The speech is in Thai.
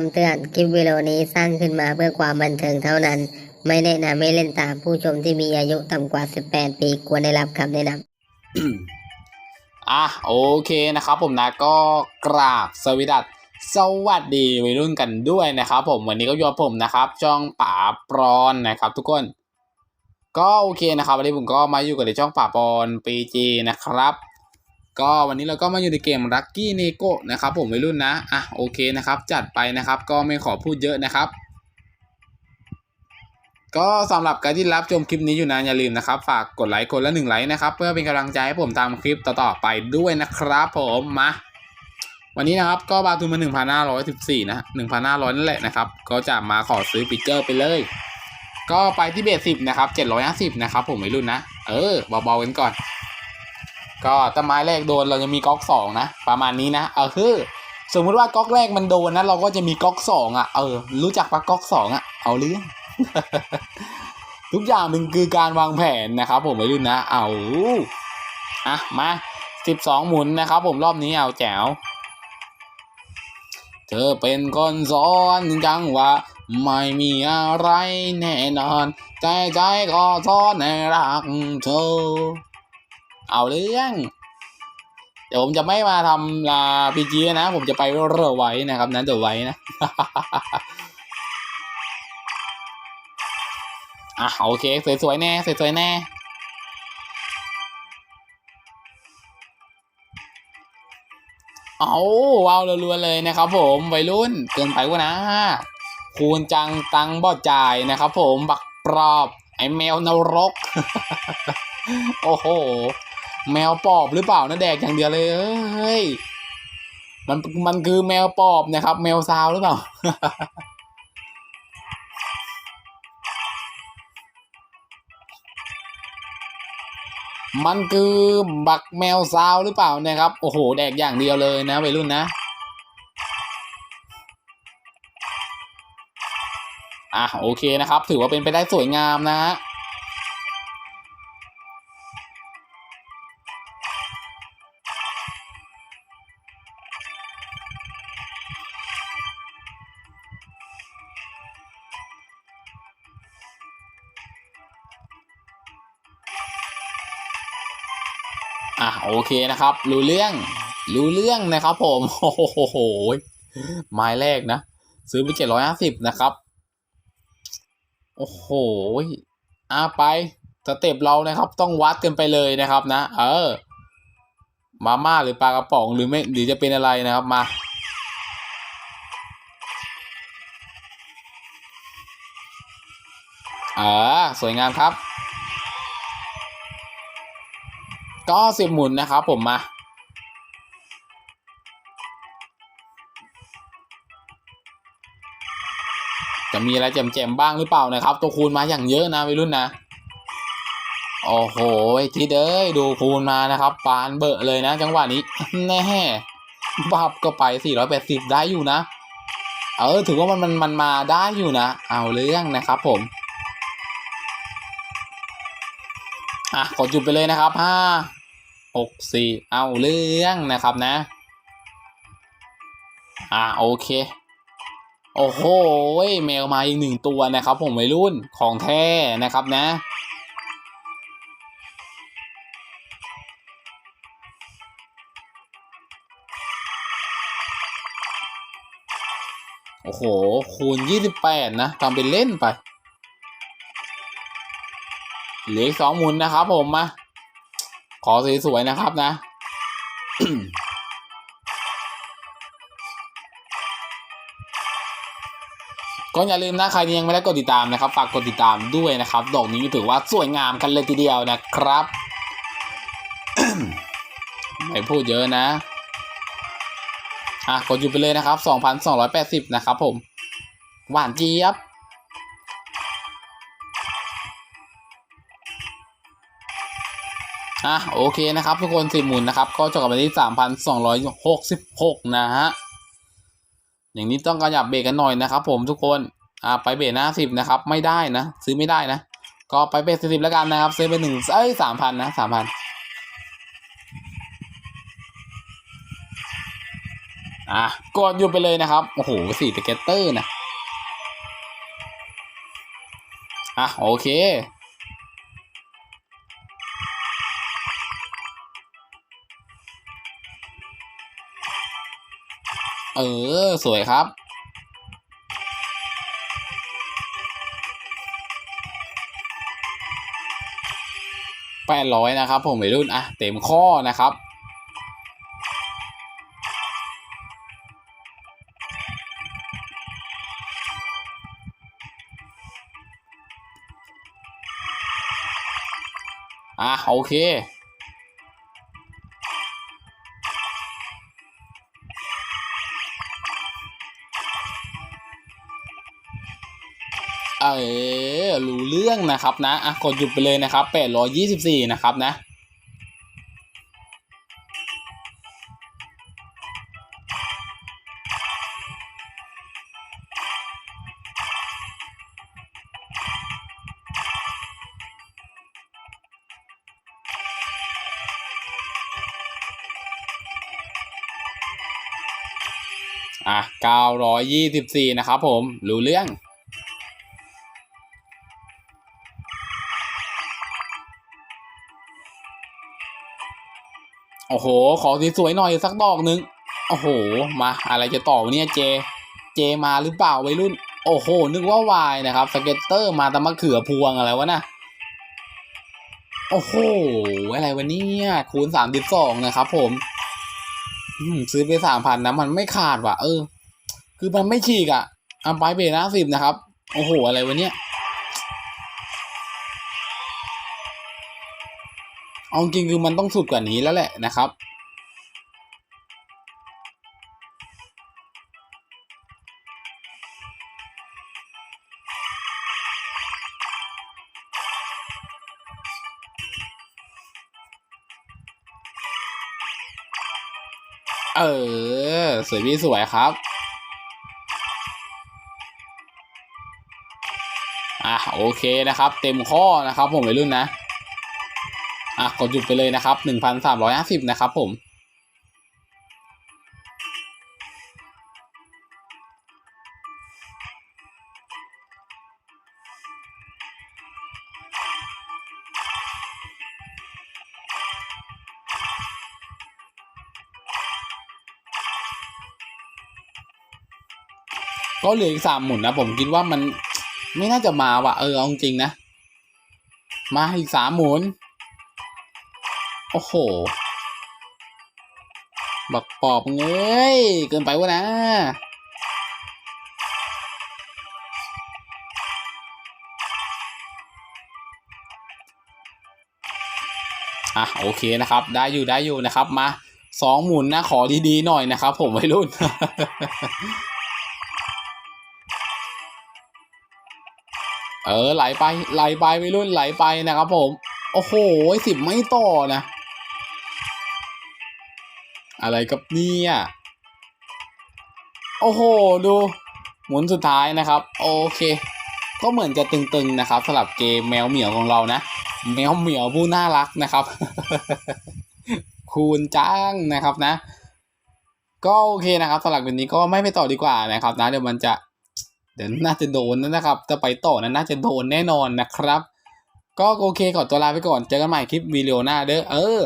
คำเตือน คลิปวิดีโอนี้สร้างขึ้นมาเพื่อความบันเทิงเท่านั้น ไม่แนะนำให้เล่นตามผู้ชมที่มีอายุต่ำกว่า 18 ปีควรได้รับคำแนะนำอะโอเคนะครับผมนะก็กราบสวิดัสสวัสดีวัยรุ่นกันด้วยนะครับผมวันนี้ก็อยู่กับผมนะครับช่องป่าปรอนนะครับทุกคน ก็โอเคนะครับวันนี้ผมก็มาอยู่กับในช่องป่าปรอนปีจีนะครับ ก็วันนี้เราก็มาอยู่ในเกม Lucky n e g o นะครับผมวัยรุ่นนะ อะโอเคนะครับ จัดไปนะครับก็ไม่ขอพูดเยอะนะครับ ก็สำหรับการที่รับชมคลิปนี้อยู่นะอย่าลืมนะครับ ฝากกดไลค์คนละหนึ่งไลค์นะครับ เพื่อเป็นกำลังใจให้ผมทำคลิปต่อๆไปด้วยนะครับ ผมมาวันนี้นะครับก็บาทุนมา 1,514 นะ 1,500 นั่นแหละนะครับ ก็จะมาขอซื้อปิเกอร์ไปเลย ก็ไปที่เบสสิบนะครับ 750 นะครับผมไม่รุ่นนะ เออเบาๆกันก่อน ก็ต้นไม้แรกโดนเราจะมีก๊อกสองนะ ประมาณนี้นะเออคือ สมมุติว่าก๊อกแรกมันโดนนะเราก็จะมีก๊อกสองอะเออรู้จักปะก๊อกสองอะเอาเรื่องทุกอย่างมันคือการวางแผนนะครับผมไม่รุ่นนะ เอาอะมาสิบสองหมุนนะครับผมรอบนี้เอาแจ๋วเธอเป็นคนสอนจังว่าไม่มีอะไรแน่นอน ใจใจก็สอนในรักเธอ เอาเรื่องเดี๋ยวผมจะไม่มาทำลาพีจีนะ ผมจะไปเรือไว้นะครับนั้นเดี๋ยวไว้นะอะโอเค สวยๆแน่สวยๆแน่เอาว้าวรัวๆเลยนะครับ ผมวัยรุ่นเกินไปวะนะ คูณจังตังบ่จ่ายนะครับ ผมบักปรอบ ไอแมวนรก โอ้โห แมวปอบหรือเปล่านะแดกอย่างเดียวเลยเอ้ยมันมันคือแมวปอบนะครับ แมวซาวหรือเปล่ามันคือบักแมวซาวหรือเปล่านะครับ โอ้โห แดกอย่างเดียวเลยนะวัยรุ่นนะ อะโอเคนะครับ ถือว่าเป็นไปได้สวยงามนะฮะ อะโอเคนะครับ รู้เรื่องรู้เรื่องนะครับ ผมโอ้โหไม้แรกนะ ซื้อไปเจ็ดร้อยห้าสิบนะครับ โอ้โหอะไปสเต็ปเรานะครับ ต้องวัดกันไปเลยนะครับนะ เออ มาม่าหรือปลากระป๋องหรือไม่หรือจะเป็นอะไรนะครับมาเอ่าสวยงามครับ ก็สิบหมุนนะครับผมมาจะมีอะไรแจมๆบ้างหรือเปล่านะครับ ตัวคูณมาอย่างเยอะนะวัยรุ่นนะ โอ้โหทีเด้ยดูคูณมานะครับ ปานเบอะเลยนะ จังหวะนี้แน่บับก็ไป 480 ได้อยู่นะ เออถือว่ามันมันมันมาได้อยู่นะ เอาเรื่องนะครับผมอะกดหยุดไปเลยนะครับห้า หกสี่เอาเรื่องนะครับนะ อ่าโอเค โอ้โหแมวมาอีกหนึ่งตัวนะครับ ผมวัยรุ่นของแท้นะครับนะโอ้โห คูณยี่สิบแปดนะทำเป็นเล่นไป เหลือสองหมุนนะครับผมมา ขอสวยๆนะครับนะ ก็อย่าลืมนะใครยังไม่ได้กดติดตามนะครับฝากกดติดตามด้วยนะครับ ดอกนี้ถือว่าสวยงามกันเลยทีเดียวนะครับ ไม่พูดเยอะนะอะกดอยู่ไปเลยนะครับ 2,280 นะครับผม หวานเจี๊ยบ อะโอเคนะครับ ทุกคนสิบหมุนนะครับ ก็จบกันไปที่สามพันสองร้อยหกสิบหกนะฮะอย่างนี้ต้องขยับเบรกกันหน่อยนะครับ ผมทุกคนอ่าไปเบรกหน้าสิบนะครับ ไม่ได้นะ ซื้อไม่ได้นะ ก็ไปเบรกสิบแล้วกันนะครับ ซื้อไปหนึ่งเอ้ยสามพันนะสามพันอะกดอยู่ไปเลยนะครับ โอ้โหสี่สเก็ตเตอร์นะ อะ โอเค เออ สวยครับ แปดร้อยนะครับผมวัยรุ่น อะ เต็มข้อนะครับอะโอเค เออรู้เรื่องนะครับนะอะกดหยุดไปเลยนะครับ824นะครับนะอะ924 นะครับผม รู้เรื่อง โอ้โห ขอสวยๆหน่อยสักดอกหนึง โอ้โห มา อะไรจะต่อเนี่ยเจ เจมาหรือเปล่าวัยรุ่น โอ้โห นึกว่าวายนะครับ สเก็ตเตอร์มาต่มะเขือพวงอะไรวะนะโอ้โห อะไรวะเนี่ยคูณสามสิบสองนะครับ ผมซื้อไปสามพันนะมันไม่ขาดว่ะ เออ คือมันไม่ฉีกอะ่ะอัมไปเบรนะสิบนะครับ โอ้โห อะไรวะเนี่ย เอาจริงคือมันต้องสุดกว่านี้แล้วแหละนะครับ เออ สวยพี่สวยครับอะโอเคนะครับ เต็มข้อนะครับผมวัยรุ่นนะ อะกดหยุดไปเลยนะครับหนึ่งพันสามร้อยห้าสิบนะครับผมก็เหลืออีกสามหมุนนะผมคิดว่ามันไม่น่าจะมาว่ะเออเอาจริงนะ มาอีกสามหมุน โอ้โห บักปอบเงยเกินไปวะนะอะโอเคนะครับ ได้อยู่ได้อยู่นะครับมาสองหมุนนะขอดีๆหน่อยนะครับ ผมวัยรุ่น เออไหลไปไหลไปวัยรุ่นไหลไปนะครับผม โอ้โหสิบไม่ต่อนะ อะไรกับเนี่ยโอ้โห ดูหมุนสุดท้ายนะครับ โอเค ก็เหมือนจะตึงๆนะครับสำหรับเกมแมวเหมียวของเรานะ แมวเหมียวผู้น่ารักนะครับ คูณจ้างนะครับนะ ก็โอเคนะครับสำหรับวันนี้ก็ไม่ไปต่อดีกว่านะครับนะเดี๋ยวมันจะเดี๋ยวน่าจะโดนนะครับ จะไปต่อนั้นน่าจะโดนแน่นอนนะครับ ก็โอเคขอตัวลาไปก่อนเจอกันใหม่คลิปวิดีโอหน้าเด้อเออ